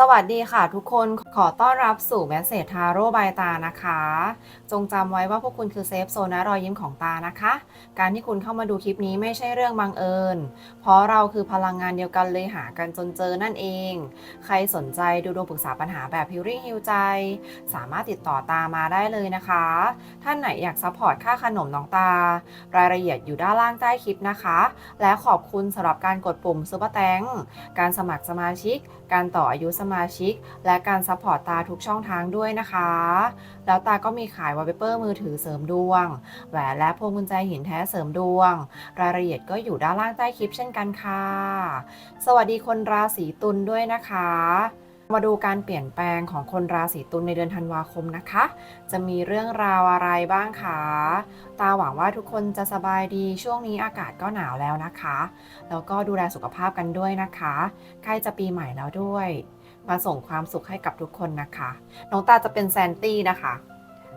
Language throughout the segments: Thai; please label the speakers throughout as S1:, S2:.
S1: สวัสดีค่ะทุกคนขอต้อนรับสู่แมสเซจทาโร่บายตานะคะ จงจำไว้ว่าพวกคุณคือเซฟโซนและรอยยิ้มของตานะคะ การที่คุณเข้ามาดูคลิปนี้ไม่ใช่เรื่องบังเอิญ เพราะเราคือพลังงานเดียวกันเลยหากันจนเจอนั่นเอง ใครสนใจดูดวงปรึกษาปัญหาแบบพิวริ่งฮิวใจ สามารถติดต่อตามาได้เลยนะคะ ท่านไหนอยากซัพพอร์ตค่าขนมน้องตา รายละเอียดอยู่ด้านล่างใต้คลิปนะคะ และขอบคุณสำหรับการกดปุ่มซุปเปอร์แตงการสมัครสมาชิก การต่ออายุสมาชิก และการซัพพอร์ตตาทุกช่องทางด้วยนะคะ แล้วตาก็มีขายวอลเปเปอร์มือถือเสริมดวง แหวนและพวงกุญแจหินแท้เสริมดวง รายละเอียดก็อยู่ด้านล่างใต้คลิปเช่นกันค่ะ สวัสดีคนราศีตุลด้วยนะคะมาดูการเปลี่ยนแปลงของคนราศีตุลในเดือนธันวาคมนะคะ จะมีเรื่องราวอะไรบ้างคะ ตาหวังว่าทุกคนจะสบายดี ช่วงนี้อากาศก็หนาวแล้วนะคะ แล้วก็ดูแลสุขภาพกันด้วยนะคะ ใกล้จะปีใหม่แล้วด้วย มาส่งความสุขให้กับทุกคนนะคะ น้องตาจะเป็นแซนตี้นะคะ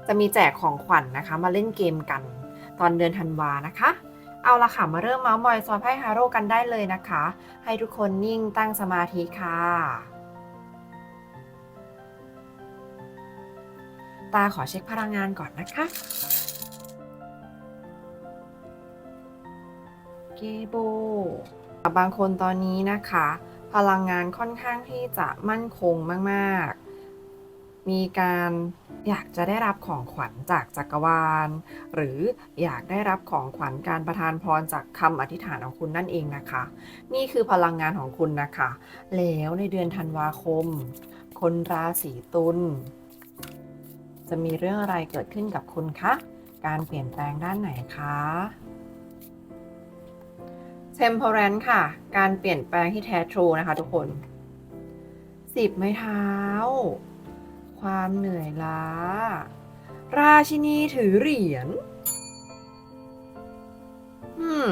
S1: จะมีแจกของขวัญนนะคะ มาเล่นเกมกัน ตอนเดือนธันวานะคะ เอาละค่ะมาเริ่มเมาส์มอยซอนไพ่ฮาโร่กันได้เลยนะคะ ให้ทุกคนนิ่งตั้งสมาธิค่ะตาขอเช็คพลังงานก่อนนะคะ เกโบบางคนตอนนี้นะคะ พลังงานค่อนข้างที่จะมั่นคงมาก ๆ มีการอยากจะได้รับของขวัญจากจักรวาล หรืออยากได้รับของขวัญการประทานพรจากคำอธิษฐานของคุณนั่นเองนะคะ นี่คือพลังงานของคุณนะคะ แล้วในเดือนธันวาคม คนราศีตุลจะมีเรื่องอะไรเกิดขึ้นกับคุณคะ การเปลี่ยนแปลงด้านไหนคะ temperance ค่ะ การเปลี่ยนแปลงที่แท้ทรูนะคะทุกคนสิบไม้เท้า ความเหนื่อยล้า ราชินีถือเหรียญอืม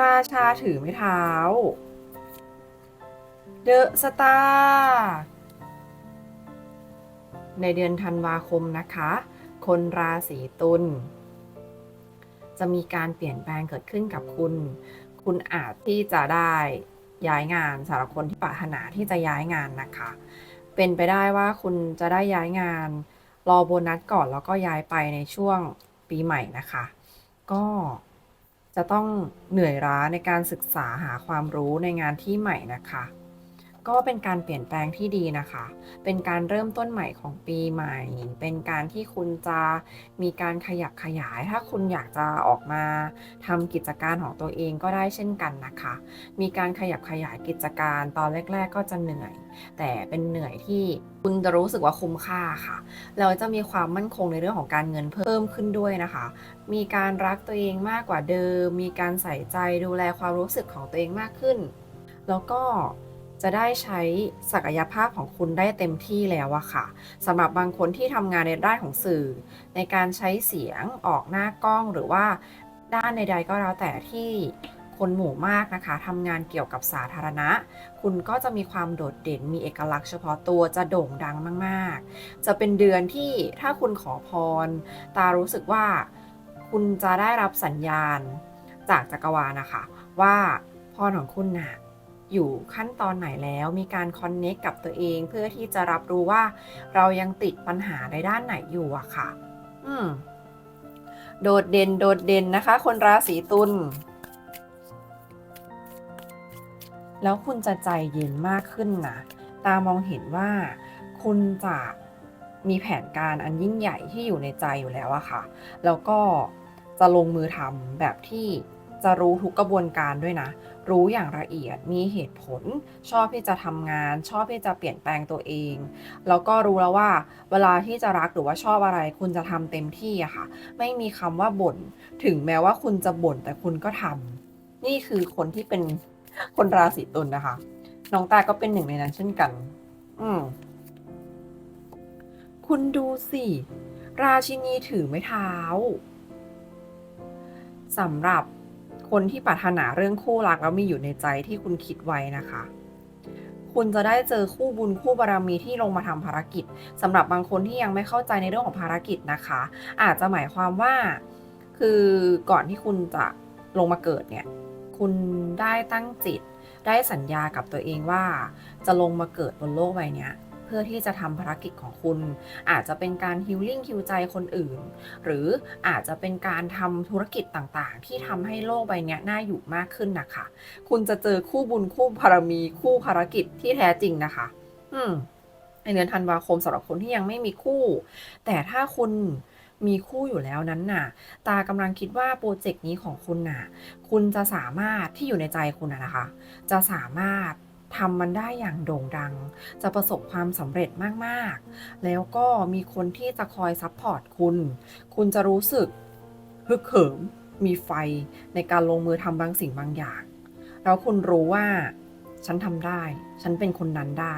S1: ราชาถือไม้เท้า เดอะสตาร์ในเดือนธันวาคมนะคะ คนราศีตุล จะมีการเปลี่ยนแปลงเกิดขึ้นกับคุณ คุณอาจที่จะได้ย้ายงานสำหรับคนที่ปรารถนาที่จะย้ายงานนะคะ เป็นไปได้ว่าคุณจะได้ย้ายงาน รอโบนัสก่อนแล้วก็ย้ายไปในช่วงปีใหม่นะคะ ก็จะต้องเหนื่อยล้าในการศึกษาหาความรู้ในงานที่ใหม่นะคะ ก็เป็นการเปลี่ยนแปลงที่ดีนะคะ เป็นการเริ่มต้นใหม่ของปีใหม่ เป็นการที่คุณจะมีการขยับขยาย ถ้าคุณอยากจะออกมาทำกิจการของตัวเองก็ได้เช่นกันนะคะ มีการขยับขยายกิจการตอนแรก ๆ ก็จะเหนื่อย แต่เป็นเหนื่อยที่คุณจะรู้สึกว่าคุ้มค่าค่ะแล้วจะมีความมั่นคงในเรื่องของการเงินเพิ่มขึ้นด้วยนะคะ มีการรักตัวเองมากกว่าเดิม มีการใส่ใจดูแลความรู้สึกของตัวเองมากขึ้น แล้วก็ จะได้ใช้ศักยภาพของคุณได้เต็มที่แล้วอะค่ะสำหรับบางคนที่ทำงานในด้านของสื่อ ในการใช้เสียงออกหน้ากล้องหรือว่าด้านใดๆก็แล้วแต่ที่คนหมู่มากนะคะทำงานเกี่ยวกับสาธารณะ คุณก็จะมีความโดดเด่นมีเอกลักษณ์เฉพาะตัวจะโด่งดังมาก ๆ จะเป็นเดือนที่ถ้าคุณขอพร ตารู้สึกว่าคุณจะได้รับสัญญาณจากจักรวาลนะคะ ว่าพรของคุณน่ะ อยู่ขั้นตอนไหนแล้ว มีการคอนเน็กกับตัวเองเพื่อที่จะรับรู้ว่าเรายังติดปัญหาในด้านไหนอยู่อะค่ะ อืม โดดเด่นโดดเด่นนะคะ คนราศีตุลแล้วคุณจะใจเย็นมากขึ้นนะตามองเห็นว่าคุณจะมีแผนการอันยิ่งใหญ่ที่อยู่ในใจอยู่แล้วอะค่ะ แล้วก็จะลงมือทำแบบที่จะรู้ทุกกระบวนการด้วยนะ รู้อย่างละเอียด มีเหตุผล ชอบที่จะทำงาน ชอบที่จะเปลี่ยนแปลงตัวเอง แล้วก็รู้แล้วว่า เวลาที่จะรักหรือว่าชอบอะไร คุณจะทำเต็มที่อะค่ะ ไม่มีคำว่าบ่น ถึงแม้ว่าคุณจะบ่นแต่คุณก็ทำนี่คือคนที่เป็นคนราศีตุลนะคะ น้องตาก็เป็นหนึ่งในนั้นเช่นกัน อืมคุณดูสิ ราชินีถือไม้เท้าสำหรับ คนที่ปรารถนาเรื่องคู่รักแล้วมีอยู่ในใจที่คุณคิดไว้นะคะ คุณจะได้เจอคู่บุญคู่บารมีที่ลงมาทำภารกิจสำหรับบางคนที่ยังไม่เข้าใจในเรื่องของภารกิจนะคะ อาจจะหมายความว่าคือก่อนที่คุณจะลงมาเกิดเนี่ย คุณได้ตั้งจิต ได้สัญญากับตัวเองว่า จะลงมาเกิดบนโลกใบนี้ เพื่อที่จะทำภารกิจของคุณ อาจจะเป็นการฮิลลิ่งฮิวใจคนอื่น หรืออาจจะเป็นการทำธุรกิจต่างๆ ที่ทำให้โลกใบนี้น่าอยู่มากขึ้นนะคะ คุณจะเจอคู่บุญคู่บารมีคู่ภารกิจที่แท้จริงนะคะ อืมในเดือนธันวาคมสำหรับคนที่ยังไม่มีคู่ แต่ถ้าคุณมีคู่อยู่แล้วนั้นน่ะ ตากำลังคิดว่าโปรเจกต์นี้ของคุณน่ะ คุณจะสามารถที่อยู่ในใจคุณนะนะคะ จะสามารถ ทำมันได้อย่างโด่งดัง จะประสบความสำเร็จมาก ๆ แล้วก็มีคนที่จะคอยซัพพอร์ตคุณ คุณจะรู้สึกฮึกเหิม มีไฟในการลงมือทำบางสิ่งบางอย่าง แล้วคุณรู้ว่าฉันทำได้ ฉันเป็นคนนั้นได้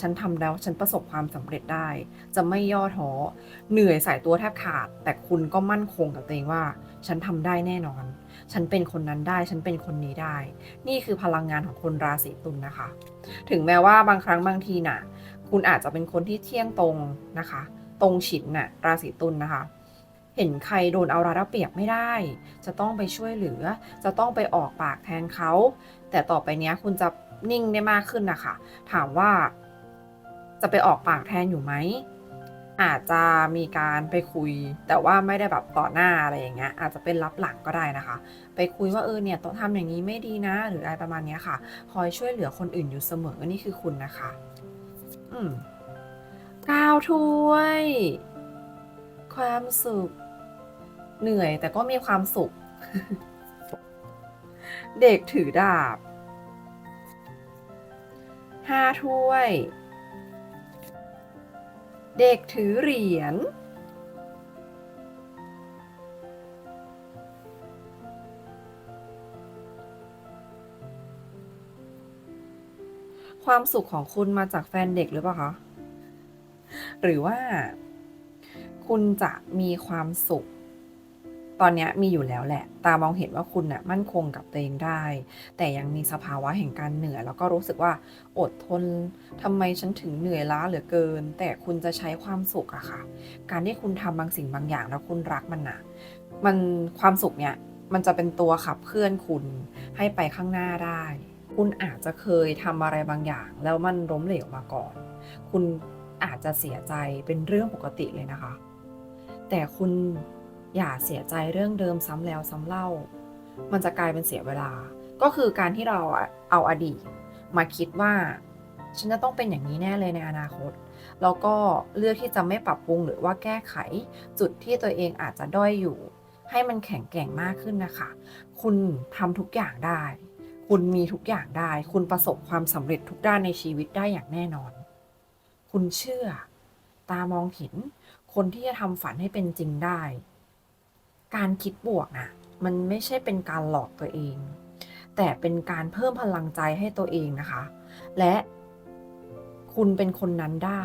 S1: ฉันทำแล้ว ฉันประสบความสำเร็จได้ จะไม่ย่อท้อ เหนื่อยสายตัวแทบขาด แต่คุณก็มั่นคงกับตัวเองว่า ฉันทำได้แน่นอน ฉันเป็นคนนั้นได้ ฉันเป็นคนนี้ได้ นี่คือพลังงานของคนราศีตุลนะคะ ถึงแม้ว่าบางครั้งบางทีน่ะ คุณอาจจะเป็นคนที่เที่ยงตรงนะคะ ตรงฉินน่ะ ราศีตุลนะคะ เห็นใครโดนเอารัดเอาเปรียบไม่ได้ จะต้องไปช่วยเหลือ จะต้องไปออกปากแทนเขา แต่ต่อไปนี้คุณจะนิ่งได้มากขึ้นนะคะ ถามว่าจะไปออกปากแทนอยู่ไหม อาจจะมีการไปคุย แต่ว่าไม่ได้แบบต่อหน้าอะไรอย่างเงี้ยอาจจะเป็นรับหลังก็ได้นะคะ ไปคุยว่าเออเนี่ยต้องทำอย่างนี้ไม่ดีนะ หรืออะไรประมาณนี้ค่ะ คอยช่วยเหลือคนอื่นอยู่เสมอนี่คือคุณนะคะ อืมก้าวถ้วย ความสุข เหนื่อยแต่ก็มีความสุข เด็กถือดาบห้าถ้วย เด็กถือเหรียญ ความสุขของคุณมาจากแฟนเด็กหรือเปล่าคะ หรือว่า คุณจะมีความสุข ตอนนี้มีอยู่แล้วแหละ ตามองเห็นว่าคุณน่ะมั่นคงกับตัวเองได้ แต่ยังมีสภาวะแห่งการเหนื่อย แล้วก็รู้สึกว่าอดทนทำไมฉันถึงเหนื่อยล้าเหลือเกิน แต่คุณจะใช้ความสุขอะค่ะ การที่คุณทำบางสิ่งบางอย่างแล้วคุณรักมันน่ะมันความสุขเนี่ยมันจะเป็นตัวขับเคลื่อนคุณให้ไปข้างหน้าได้ คุณอาจจะเคยทำอะไรบางอย่าง แล้วมันล้มเหลวมาก่อน คุณอาจจะเสียใจเป็นเรื่องปกติเลยนะคะ แต่คุณ อย่าเสียใจเรื่องเดิมซ้ำแล้วซ้ำเล่า มันจะกลายเป็นเสียเวลา ก็คือการที่เราเอาอดีต มาคิดว่า ฉันจะต้องเป็นอย่างนี้แน่เลยในอนาคต แล้วก็เลือกที่จะไม่ปรับปรุงหรือว่าแก้ไข จุดที่ตัวเองอาจจะด้อยอยู่ ให้มันแข็งแกร่งมากขึ้นนะคะ คุณทำทุกอย่างได้ คุณมีทุกอย่างได้ คุณประสบความสำเร็จทุกด้านในชีวิตได้อย่างแน่นอน คุณเชื่อ ตามองเห็น คนที่จะทำฝันให้เป็นจริงได้ การคิดบวกนะมันไม่ใช่เป็นการหลอกตัวเอง แต่เป็นการเพิ่มพลังใจให้ตัวเองนะคะ และคุณเป็นคนนั้นได้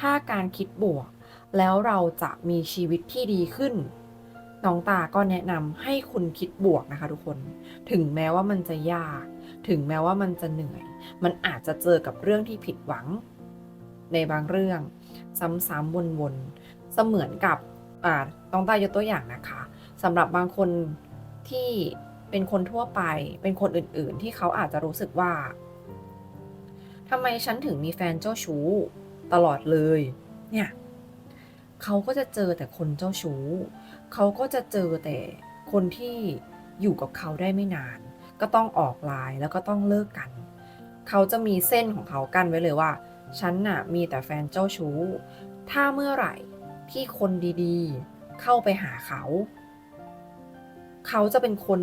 S1: ถ้าการคิดบวก แล้วเราจะมีชีวิตที่ดีขึ้นน้องตาก็แนะนำให้คุณคิดบวกนะคะทุกคน ถึงแม้ว่ามันจะยาก ถึงแม้ว่ามันจะเหนื่อย มันอาจจะเจอกับเรื่องที่ผิดหวัง ในบางเรื่อง ซ้ำๆวนๆ เสมือนกับ ต้องตายกตัวอย่างนะคะสำหรับบางคนที่เป็นคนทั่วไป เป็นคนอื่นๆ ที่เขาอาจจะรู้สึกว่าทำไมฉันถึงมีแฟนเจ้าชู้ตลอดเลย เนี่ยเขาก็จะเจอแต่คนเจ้าชู้ เขาก็จะเจอแต่คนที่อยู่กับเขาได้ไม่นาน ก็ต้องออกลายแล้วก็ต้องเลิกกัน เขาจะมีเส้นของเขากั้นไว้เลยว่า ฉันน่ะมีแต่แฟนเจ้าชู้ ถ้าเมื่อไหร่ ที่คนดีๆ เข้าไปหาเขา เขาจะเป็นคน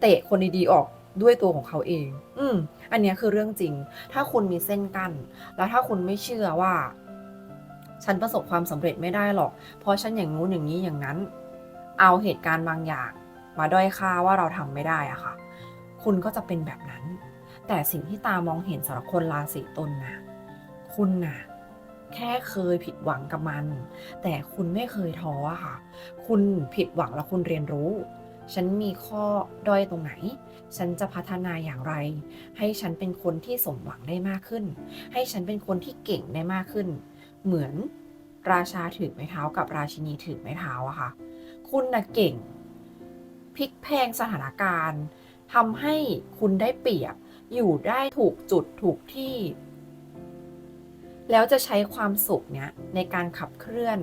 S1: เตะคนดีๆออกด้วยตัวของเขาเอง อืม อันเนี้ยคือเรื่องจริง ถ้าคุณมีเส้นกั้น แล้วถ้าคุณไม่เชื่อว่า ฉันประสบความสำเร็จไม่ได้หรอก เพราะฉันอย่างงู้นอย่างนี้อย่างนั้น เอาเหตุการณ์บางอย่าง มาด้อยค่าว่าเราทำไม่ได้อะค่ะ คุณก็จะเป็นแบบนั้น แต่สิ่งที่ตามองเห็นสำหรับคนราศีตุลนะคุณน่ะ แค่เคยผิดหวังกับมัน แต่คุณไม่เคยท้อค่ะ คุณผิดหวังแล้วคุณเรียนรู้ ฉันมีข้อด้อยตรงไหน ฉันจะพัฒนาอย่างไร ให้ฉันเป็นคนที่สมหวังได้มากขึ้น ให้ฉันเป็นคนที่เก่งได้มากขึ้น เหมือนราชาถือไม้เท้ากับราชินีถือไม้เท้าอะค่ะ คุณน่ะเก่งพลิกแพงสถานการณ์ทำให้คุณได้เปรียบ อยู่ได้ถูกจุดถูกที่ แล้วจะใช้ความสุขเนี้ยในการขับเคลื่อน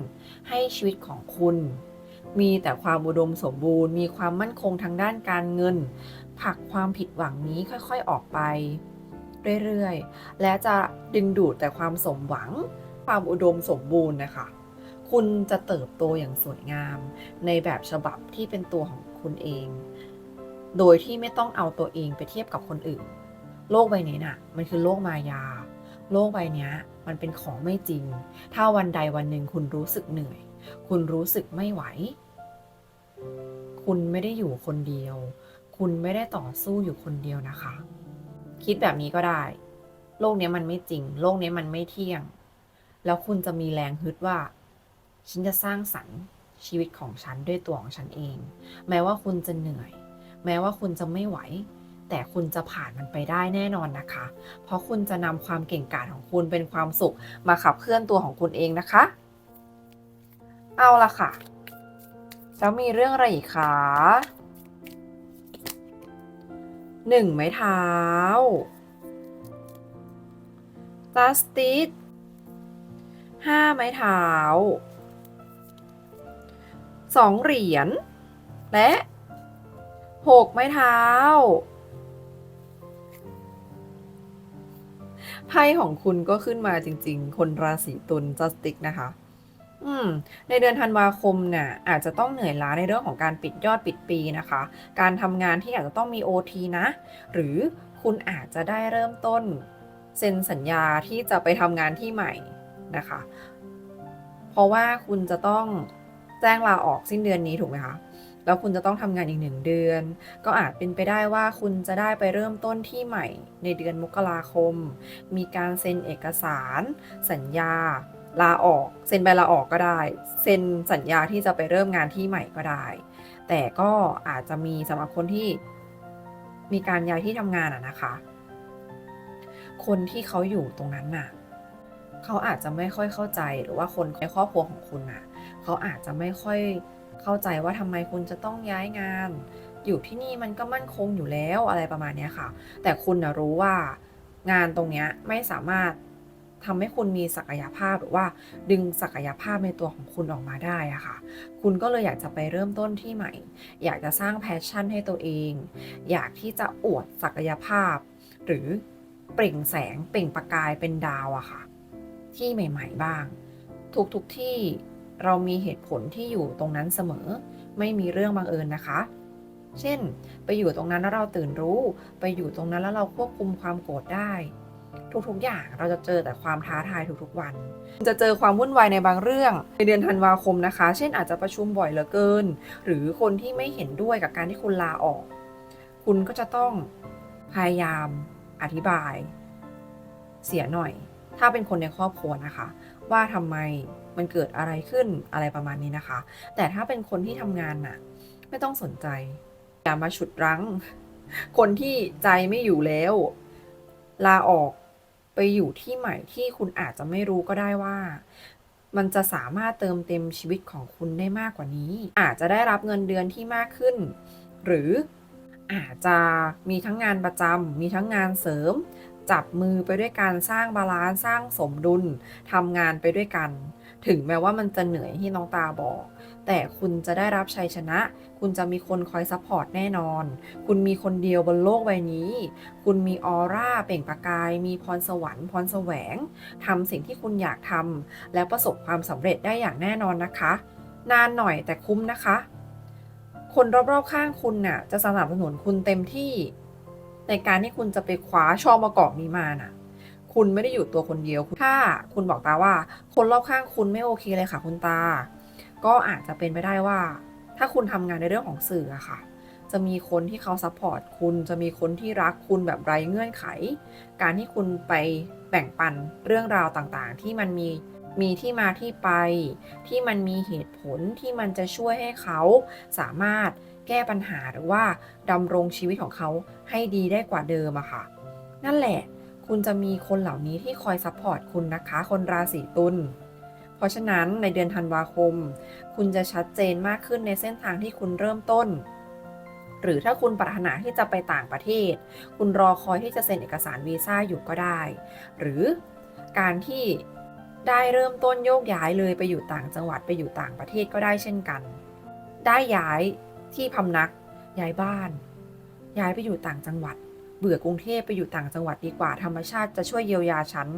S1: ให้ชีวิตของคุณ มีแต่ความอุดมสมบูรณ์ มีความมั่นคงทางด้านการเงินผลักความผิดหวังนี้ค่อยๆออกไป เรื่อยๆ และจะดึงดูดแต่ความสมหวัง ความอุดมสมบูรณ์นะคะ คุณจะเติบโตอย่างสวยงาม ในแบบฉบับที่เป็นตัวของคุณเอง โดยที่ไม่ต้องเอาตัวเองไปเทียบกับคนอื่น โลกใบนี้น่ะ มันคือโลกมายา โลกใบนี้ มันเป็นของไม่จริง ถ้าวันใดวันหนึ่งคุณรู้สึกเหนื่อย คุณรู้สึกไม่ไหว คุณไม่ได้อยู่คนเดียว คุณไม่ได้ต่อสู้อยู่คนเดียวนะคะ คิดแบบนี้ก็ได้ โลกนี้มันไม่จริง โลกนี้มันไม่เที่ยง แล้วคุณจะมีแรงฮึดว่า ฉันจะสร้างสรรค์ชีวิตของฉันด้วยตัวของฉันเอง แม้ว่าคุณจะเหนื่อย แม้ว่าคุณจะไม่ไหว แต่คุณจะผ่านมันไปได้แน่นอนนะคะ เพราะคุณจะนำความเก่งกาจของคุณเป็นความสุข มาขับเคลื่อนตัวของคุณเองนะคะ เอาละค่ะ แล้วมีเรื่องอะไรอีกคะหนึ่งไม้เท้า justice ห้าไม้เท้าสองเหรียญและหกไม้เท้า ไพ่ของคุณก็ขึ้นมาจริง ๆ คนราศีตุลจัสติกนะคะอืมในเดือนธันวาคมเนี่ยอาจจะต้องเหนื่อยล้าในเรื่องของการปิดยอดปิดปีนะคะ การทำงานที่อาจจะต้องมี OT นะ หรือคุณอาจจะได้เริ่มต้นเซ็นสัญญาที่จะไปทำงานที่ใหม่นะคะ เพราะว่าคุณจะต้องแจ้งลาออกสิ้นเดือนนี้ถูกไหมคะ แล้วคุณจะต้องทำงานอีกหนึ่งเดือน ก็อาจเป็นไปได้ว่าคุณจะได้ไปเริ่มต้นที่ใหม่ในเดือนมกราคม มีการเซ็นเอกสาร สัญญา ลาออก เซ็นใบลาออกก็ได้ เซ็นสัญญาที่จะไปเริ่มงานที่ใหม่ก็ได้ แต่ก็อาจจะมีสำหรับคนที่มีการย้ายที่ทำงานอะนะคะ คนที่เขาอยู่ตรงนั้นน่ะเขาอาจจะไม่ค่อยเข้าใจหรือว่าคนในครอบครัวของคุณน่ะเขาอาจจะไม่ค่อย เข้าใจว่าทำไมคุณจะต้องย้ายงาน อยู่ที่นี่มันก็มั่นคงอยู่แล้วอะไรประมาณนี้ค่ะ แต่คุณนะรู้ว่างานตรงนี้ไม่สามารถทำให้คุณมีศักยภาพหรือว่าดึงศักยภาพในตัวของคุณออกมาได้อะค่ะ คุณก็เลยอยากจะไปเริ่มต้นที่ใหม่ อยากจะสร้างแพชชั่นให้ตัวเอง อยากที่จะอวดศักยภาพ หรือเปล่งแสงเปล่งประกายเป็นดาวอะค่ะ ที่ใหม่ ๆ บ้าง ทุกๆทที่ เรามีเหตุผลที่อยู่ตรงนั้นเสมอ ไม่มีเรื่องบังเอิญนะคะ เช่น ไปอยู่ตรงนั้นแล้วเราตื่นรู้ ไปอยู่ตรงนั้นแล้วเราควบคุมความโกรธได้ ทุกๆอย่างเราจะเจอแต่ความท้าทายทุกๆวัน จะเจอความวุ่นวายในบางเรื่อง ในเดือนธันวาคมนะคะ เช่นอาจจะประชุมบ่อยเหลือเกิน หรือคนที่ไม่เห็นด้วยกับการที่คุณลาออก คุณก็จะต้องพยายามอธิบาย เสียหน่อย ถ้าเป็นคนในครอบครัวนะคะ ว่าทำไม มันเกิดอะไรขึ้นอะไรประมาณนี้นะคะ แต่ถ้าเป็นคนที่ทำงานน่ะ ไม่ต้องสนใจ อย่ามาฉุดรั้ง คนที่ใจไม่อยู่แล้ว ลาออกไปอยู่ที่ใหม่ที่คุณอาจจะไม่รู้ก็ได้ว่า มันจะสามารถเติมเต็มชีวิตของคุณได้มากกว่านี้ อาจจะได้รับเงินเดือนที่มากขึ้น หรืออาจจะมีทั้งงานประจำมีทั้งงานเสริม จับมือไปด้วยการสร้างบาลานซ์สร้างสมดุลทำงานไปด้วยกัน ถึงแม้ว่ามันจะเหนื่อยที่น้องตาบอก แต่คุณจะได้รับชัยชนะ คุณจะมีคนคอยซัพพอร์ตแน่นอน คุณมีคนเดียวบนโลกใบนี้ คุณมีออร่าเปล่งประกาย มีพรสวรรค์พรแสวงทำสิ่งที่คุณอยากทำและประสบความสำเร็จได้อย่างแน่นอนนะคะ นานหน่อยแต่คุ้มนะคะ คนรอบๆข้างคุณน่ะจะสนับสนุนคุณเต็มที่ ในการที่คุณจะไปคว้าช่อมะกอกนี้มาน่ะ คุณไม่ได้อยู่ตัวคนเดียว ถ้าคุณบอกตาว่า คนรอบข้างคุณไม่โอเคเลยค่ะ คุณตา ก็อาจจะเป็นไปได้ว่า ถ้าคุณทำงานในเรื่องของสื่ออะค่ะ จะมีคนที่เขาซัพพอร์ตคุณ จะมีคนที่รักคุณแบบไร้เงื่อนไข การที่คุณไปแบ่งปันเรื่องราวต่างๆ ที่มันมีมีที่มาที่ไป ที่มันมีเหตุผลที่มันจะช่วยให้เขาสามารถแก้ปัญหาหรือว่าดำรงชีวิตของเขาให้ดีได้กว่าเดิมอะค่ะ นั่นแหละ คุณจะมีคนเหล่านี้ที่คอยซัพพอร์ตคุณนะคะ คนราศีตุล เพราะฉะนั้นในเดือนธันวาคม คุณจะชัดเจนมากขึ้นในเส้นทางที่คุณเริ่มต้น หรือถ้าคุณปรารถนาที่จะไปต่างประเทศ คุณรอคอยที่จะเซ็นเอกสารวีซ่าอยู่ก็ได้ หรือการที่ได้เริ่มต้นโยกย้ายเลยไปอยู่ต่างจังหวัดไปอยู่ต่างประเทศก็ได้เช่นกัน ได้ย้ายที่พำนัก ย้ายบ้าน ย้ายไปอยู่ต่างจังหวัด เบื่อกรุงเทพไปอยู่ต่างจังหวัดดีกว่าธรรมชาติจะช่วยเยียวยาฉัน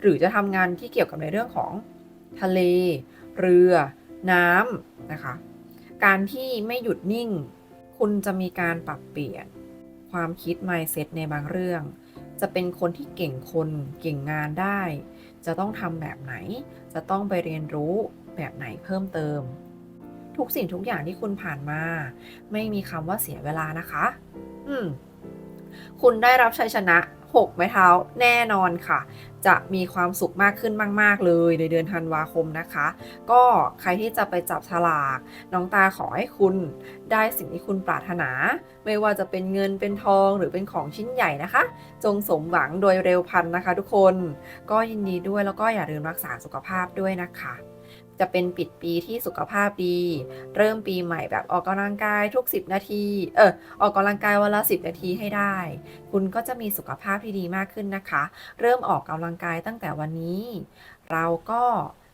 S1: หรือจะทำงานที่เกี่ยวกับในเรื่องของทะเล เรือ น้ำนะคะ การที่ไม่หยุดนิ่ง คุณจะมีการปรับเปลี่ยน ความคิด mindset ในบางเรื่อง จะเป็นคนที่เก่งคนเก่งงานได้ จะต้องทำแบบไหน จะต้องไปเรียนรู้แบบไหนเพิ่มเติม ทุกสิ่งทุกอย่างที่คุณผ่านมา ไม่มีคำว่าเสียเวลานะคะ อืม คุณได้รับชัยชนะ 6 ไม้เท้าแน่นอนค่ะ จะมีความสุขมากขึ้นมาก ๆ เลยในเดือนธันวาคมนะคะ ก็ใครที่จะไปจับฉลาก น้องตาขอให้คุณได้สิ่งที่คุณปรารถนา ไม่ว่าจะเป็นเงินเป็นทองหรือเป็นของชิ้นใหญ่นะคะ จงสมหวังโดยเร็วพันนะคะ ทุกคน ก็ยินดีด้วยแล้วก็อย่าลืมรักษาสุขภาพด้วยนะคะ จะเป็นปิดปีที่สุขภาพดี เริ่มปีใหม่แบบออกกำลังกายทุก 10 นาที เออออกกำลังกายวันละ 10 นาทีให้ได้ คุณก็จะมีสุขภาพที่ดีมากขึ้นนะคะ เริ่มออกกำลังกายตั้งแต่วันนี้ เราก็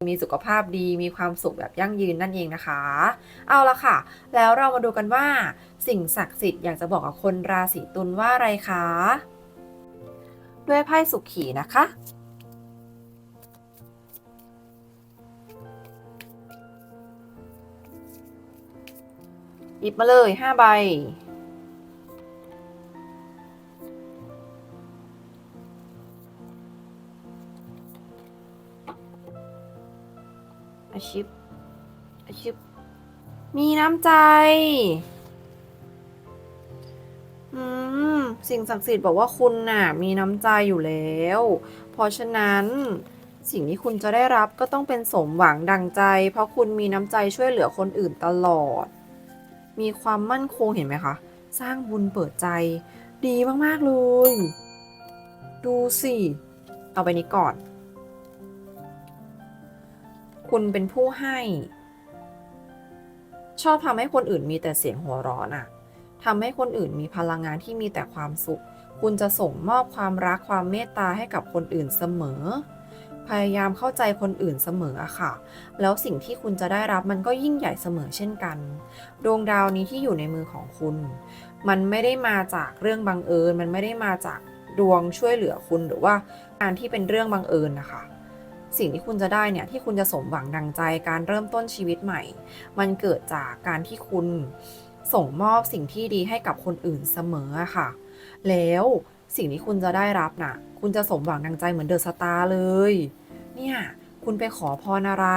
S1: มีสุขภาพดีมีความสุขแบบยั่งยืนนั่นเองนะคะ เอาละค่ะ แล้วเรามาดูกันว่า สิ่งศักดิ์สิทธิ์อยากจะบอกกับคนราศีตุลว่าอะไรคะ ด้วยไพ่สุขขีนะคะ หยิบมาเลยห้าใบ อาชิปอาชิปมีน้ำใจ อืม สิ่งศักดิ์สิทธิ์บอกว่าคุณน่ะ มีน้ำใจอยู่แล้ว เพราะฉะนั้นสิ่งที่คุณจะได้รับก็ต้องเป็นสมหวังดังใจ เพราะคุณมีน้ำใจช่วยเหลือคนอื่นตลอด มีความมั่นคงเห็นไหมคะ สร้างบุญเปิดใจ ดีมาก ๆ เลย ดูสิ เอาไปนี้ก่อน คุณเป็นผู้ให้ ชอบทำให้คนอื่นมีแต่เสียงหัวเราะน่ะทำให้คนอื่นมีพลังงานที่มีแต่ความสุข คุณจะส่งมอบความรักความเมตตาให้กับคนอื่นเสมอ พยายามเข้าใจคนอื่นเสมออะค่ะ แล้วสิ่งที่คุณจะได้รับมันก็ยิ่งใหญ่เสมอเช่นกัน ดวงดาวนี้ที่อยู่ในมือของคุณ มันไม่ได้มาจากเรื่องบังเอิญ มันไม่ได้มาจากดวงช่วยเหลือคุณหรือว่าการที่เป็นเรื่องบังเอิญนะคะ สิ่งที่คุณจะได้เนี่ยที่คุณจะสมหวังดังใจการเริ่มต้นชีวิตใหม่ มันเกิดจากการที่คุณส่งมอบสิ่งที่ดีให้กับคนอื่นเสมออะค่ะ แล้ว สิ่งที่คุณจะได้รับน่ะ คุณจะสมหวังดังใจเหมือนเดอะสตาร์เลย เนี่ย คุณไปขอพรอะไร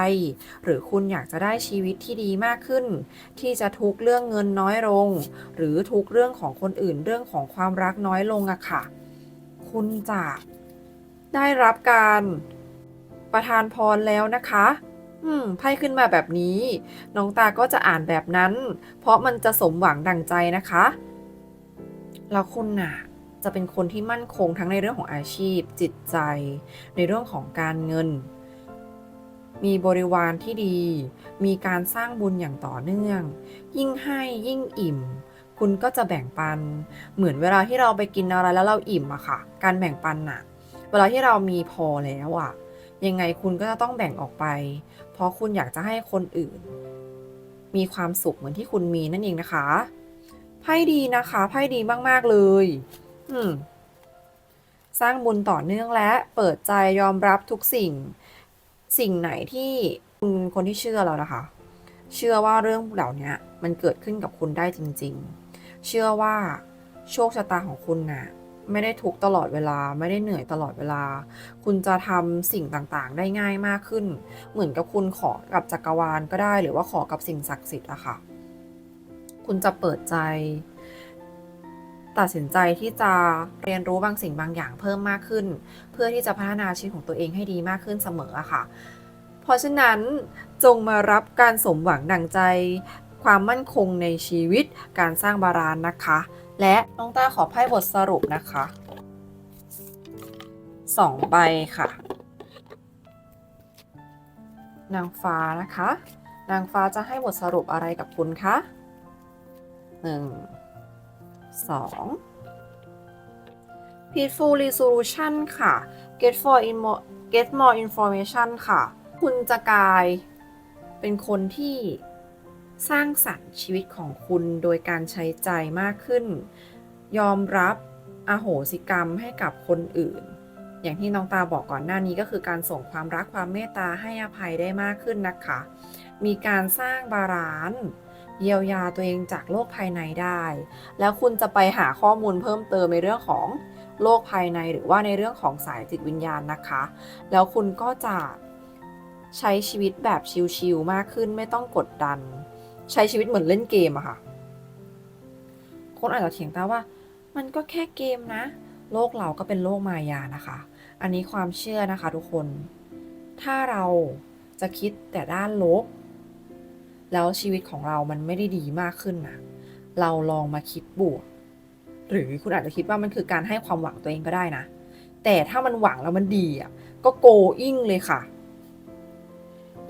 S1: หรือคุณอยากจะได้ชีวิตที่ดีมากขึ้น ที่จะทุกเรื่องเงินน้อยลง หรือทุกเรื่องของคนอื่นเรื่องของความรักน้อยลงอะค่ะ คุณจะได้รับการประทานพรแล้วนะคะ อืม ไพ่ขึ้นมาแบบนี้ น้องตาก็จะอ่านแบบนั้น เพราะมันจะสมหวังดังใจนะคะ แล้วคุณน่ะ จะเป็นคนที่มั่นคงทั้งในเรื่องของอาชีพ จิตใจ ในเรื่องของการเงิน มีบริวารที่ดี มีการสร้างบุญอย่างต่อเนื่อง ยิ่งให้ยิ่งอิ่ม คุณก็จะแบ่งปัน เหมือนเวลาที่เราไปกินอะไรแล้วเราอิ่มอะค่ะ การแบ่งปันน่ะเวลาที่เรามีพอแล้วอะยังไงคุณก็จะต้องแบ่งออกไป เพราะคุณอยากจะให้คนอื่น มีความสุขเหมือนที่คุณมีนั่นเองนะคะ ไพ่ดีนะคะ ไพ่ดีมาก ๆ เลย อืม สร้างบุญต่อเนื่องและเปิดใจยอมรับทุกสิ่ง สิ่งไหนที่คุณคนที่เชื่อแล้วนะคะ เชื่อว่าเรื่องเหล่านี้มันเกิดขึ้นกับคุณได้จริง ๆ เชื่อว่าโชคชะตาของคุณน่ะไม่ได้ทุกตลอดเวลาไม่ได้เหนื่อยตลอดเวลา คุณจะทำสิ่งต่างๆ ได้ง่ายมากขึ้น เหมือนกับคุณขอกับจักรวาลก็ได้ หรือว่าขอกับสิ่งศักดิ์สิทธิ์อะค่ะ คุณจะเปิดใจ ตัดสินใจที่จะเรียนรู้บางสิ่งบางอย่างเพิ่มมากขึ้น เพื่อที่จะพัฒนาชีวิตของตัวเองให้ดีมากขึ้นเสมอค่ะ เพราะฉะนั้นจงมารับการสมหวังดังใจ ความมั่นคงในชีวิตการสร้างบารานนะคะ และน้องต้าขอไพ่บทสรุปนะคะสองใบค่ะ นางฟ้านะคะ นางฟ้าจะให้บทสรุปอะไรกับคุณคะหนึ่ง 2 peaceful resolution ค่ะ get for inmo- get more information ค่ะ คุณจะกลายเป็นคนที่สร้างสรรค์ชีวิตของคุณโดยการใช้ใจมากขึ้น ยอมรับอโหสิกรรมให้กับคนอื่น อย่างที่น้องตาบอกก่อนหน้านี้ก็คือการส่งความรักความเมตตาให้อภัยได้มากขึ้นนะคะ มีการสร้างบาลานซ์ เยียวยาตัวเองจากโลกภายในได้ แล้วคุณจะไปหาข้อมูลเพิ่มเติมในเรื่องของโลกภายในหรือว่าในเรื่องของสายจิตวิญญาณนะคะ แล้วคุณก็จะใช้ชีวิตแบบชิลๆมากขึ้นไม่ต้องกดดัน ใช้ชีวิตเหมือนเล่นเกมอะค่ะ คนอาจจะเถียงตาว่า มันก็แค่เกมนะ โลกเราก็เป็นโลกมายานะคะ อันนี้ความเชื่อนะคะทุกคน ถ้าเราจะคิดแต่ด้านลบ แล้วชีวิตของเรามันไม่ได้ดีมากขึ้นนะเราลองมาคิดบวก หรือคุณอาจจะคิดว่ามันคือการให้ความหวังตัวเองก็ได้นะ แต่ถ้ามันหวังแล้วมันดีอะก็โกอิ้งเลยค่ะ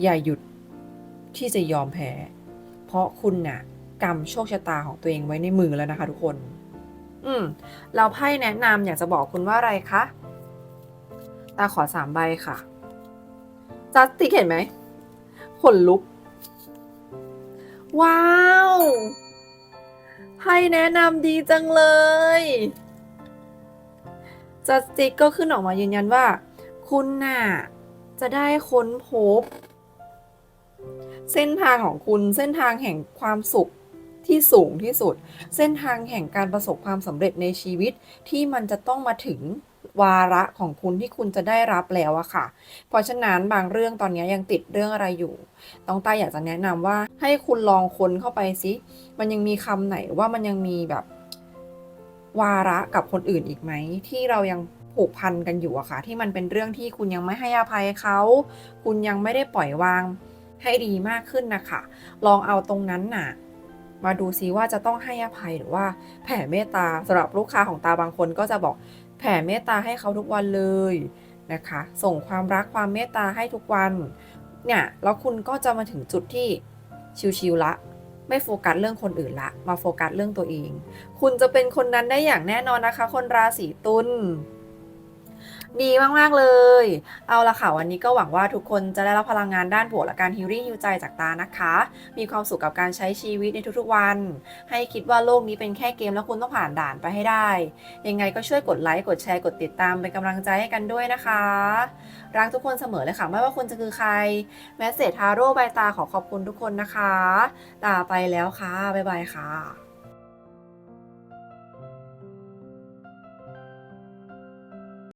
S1: อย่าหยุดที่จะยอมแพ้ เพราะคุณน่ะกำโชคชะตาของตัวเองไว้ในมือแล้วนะคะ ทุกคน อืม เราไพ่แนะนำอยากจะบอกคุณว่าอะไรคะ ตาขอสามใบค่ะจัสติกเห็นไหมขนลุก ว้าวไพ่แนะนำดีจังเลยจัสติกก็ขึ้นออกมายืนยันว่า คุณน่ะ จะได้ค้นพบ เส้นทางของคุณเส้นทางแห่งความสุขที่สูงที่สุด เส้นทางแห่งการประสบความสำเร็จในชีวิตที่มันจะต้องมาถึง วาระของคุณที่คุณจะได้รับแล้วอะค่ะ เพราะฉะนั้นบางเรื่องตอนนี้ยังติดเรื่องอะไรอยู่ ต้องตาอยากจะแนะนำว่าให้คุณลองค้นเข้าไปสิ มันยังมีคำไหนว่ามันยังมีแบบวาระกับคนอื่นอีกไหม ที่เรายังผูกพันกันอยู่อะค่ะ ที่มันเป็นเรื่องที่คุณยังไม่ให้อภัยเขา คุณยังไม่ได้ปล่อยวางให้ดีมากขึ้นนะคะ ลองเอาตรงนั้นน่ะมาดูซิว่าจะต้องให้อภัยหรือว่าแผ่เมตตาสำหรับลูกค้าของตาบางคนก็จะบอก แผ่เมตตาให้เขาทุกวันเลยนะคะ ส่งความรักความเมตตาให้ทุกวัน เนี่ย แล้วคุณก็จะมาถึงจุดที่ชิวๆละ ไม่โฟกัสเรื่องคนอื่นละ มาโฟกัสเรื่องตัวเอง คุณจะเป็นคนนั้นได้อย่างแน่นอนนะคะ คนราศีตุล ดีมาก ๆ เลย เอาละค่ะ วันนี้ก็หวังว่าทุกคนจะได้รับพลังงานด้านบวกและการฮิลลิ่งฮิวใจจากตานะคะ มีความสุขกับการใช้ชีวิตในทุกๆวัน ให้คิดว่าโลกนี้เป็นแค่เกมแล้วคุณต้องผ่านด่านไปให้ได้ ยังไงก็ช่วยกดไลค์ กดแชร์ กดติดตามเป็นกำลังใจให้กันด้วยนะคะ รักทุกคนเสมอเลยค่ะ ไม่ว่าคุณจะคือใคร แมสเซจทาโร่ใบตาขอขอบคุณทุกคนนะคะ ตาไปแล้วค่ะ บ๊ายบายค่ะ